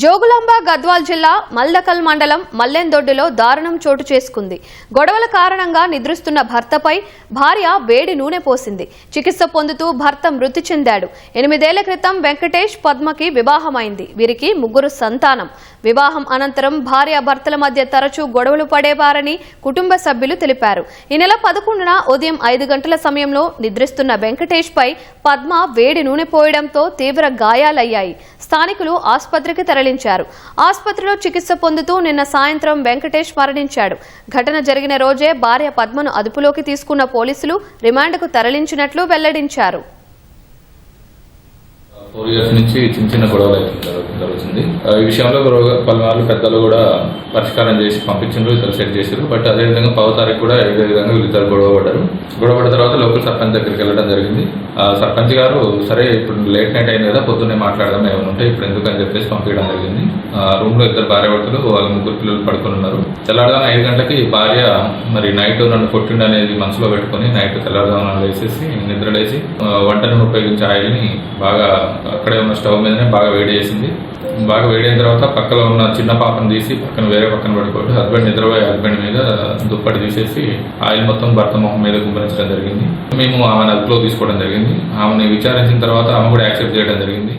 జోగులాంబ గద్వాల్ జిల్లా మల్దకల్ మండలం మల్లెందొడ్డిలో దారుణం చోటు చేసుకుంది. గొడవల కారణంగా నిద్రిస్తున్న భర్తపై భార్య వేడి నూనె పోసింది. చికిత్స పొందుతూ భర్త మృతి చెందాడు. ఎనిమిదేళ్ళ క్రితం వెంకటేష్ పద్మకి వివాహమైంది. వీరికి ముగ్గురు సంతానం. వివాహం అనంతరం భార్య భర్తల మధ్య తరచూ గొడవలు పడేవారని కుటుంబ సభ్యులు తెలిపారు. ఈ నెల పదకొండున ఉదయం ఐదు గంటల సమయంలో నిద్రిస్తున్న వెంకటేష్ పై పద్మ వేడి నూనె పోయడంతో తీవ్ర గాయాలయ్యాయి. స్థానికులు ఆసుపత్రికి తరలించారు ఆసుపత్రిలో చికిత్స పొందుతూ నిన్న సాయంత్రం వెంకటేష్ మరణించాడు. ఘటన జరిగిన రోజే భార్య పద్మను అదుపులోకి తీసుకున్న పోలీసులు రిమాండ్కు తరలించినట్లు వెల్లడించారు. ఫోర్ ఇయర్స్ నుంచి చిన్న చిన్న గొడవలు జరుగుతుంది. ఈ విషయంలో గొడవ- పలుమార్లు పెద్దలు కూడా పరిష్కారం చేసి పంపించారు ఇద్దరు సెట్ చేశారు బట్ అదేవిధంగా పదో తారీఖు కూడా ఇదే విధంగా వీళ్ళిద్దరు గొడవ పడ్డారు గొడవ పడిన తర్వాత లోకల్ సర్పంచ్ దగ్గరికి వెళ్ళడం జరిగింది. ఆ సర్పంచ్ గారు సరే ఇప్పుడు లేట్ నైట్ అయింది కదా పొద్దున్నే మాట్లాడదాం ఏమైనా ఉంటే ఇప్పుడు ఎందుకని అని చెప్పేసి పంపించడం జరిగింది. ఆ రూమ్లో ఇద్దరు భార్య భర్తలు వాళ్ళ ముగ్గురు పిల్లలు పడుకొని ఉన్నారు. తెల్లారుదాం ఐదు గంటలకి భార్య మరి నైట్ నన్ను కొట్టిండి అనేది మనసులో పెట్టుకొని నైట్ తెల్లారుదాం వేసేసి నిద్రలేసి ఆ, ఉపయోగించే ఆయిల్ని బాగా అక్కడే ఉన్న స్టవ్ మీదనే బాగా వేడి చేసింది. బాగా వేడైన తర్వాత పక్కలో ఉన్న చిన్న పాపను తీసి పక్కన వేరే పక్కన పడుకోవడం హస్బెండ్ నిద్రపోయే హస్బెండ్ మీద దుప్పటి తీసేసి ఆయిల్ మొత్తం భర్త మొహం మీద గుమ్మరించడం జరిగింది. మేము ఆమెను అదుపులో తీసుకోవడం జరిగింది. ఆమెను విచారించిన తర్వాత ఆమె కూడా యాక్సెప్ట్ చేయడం జరిగింది.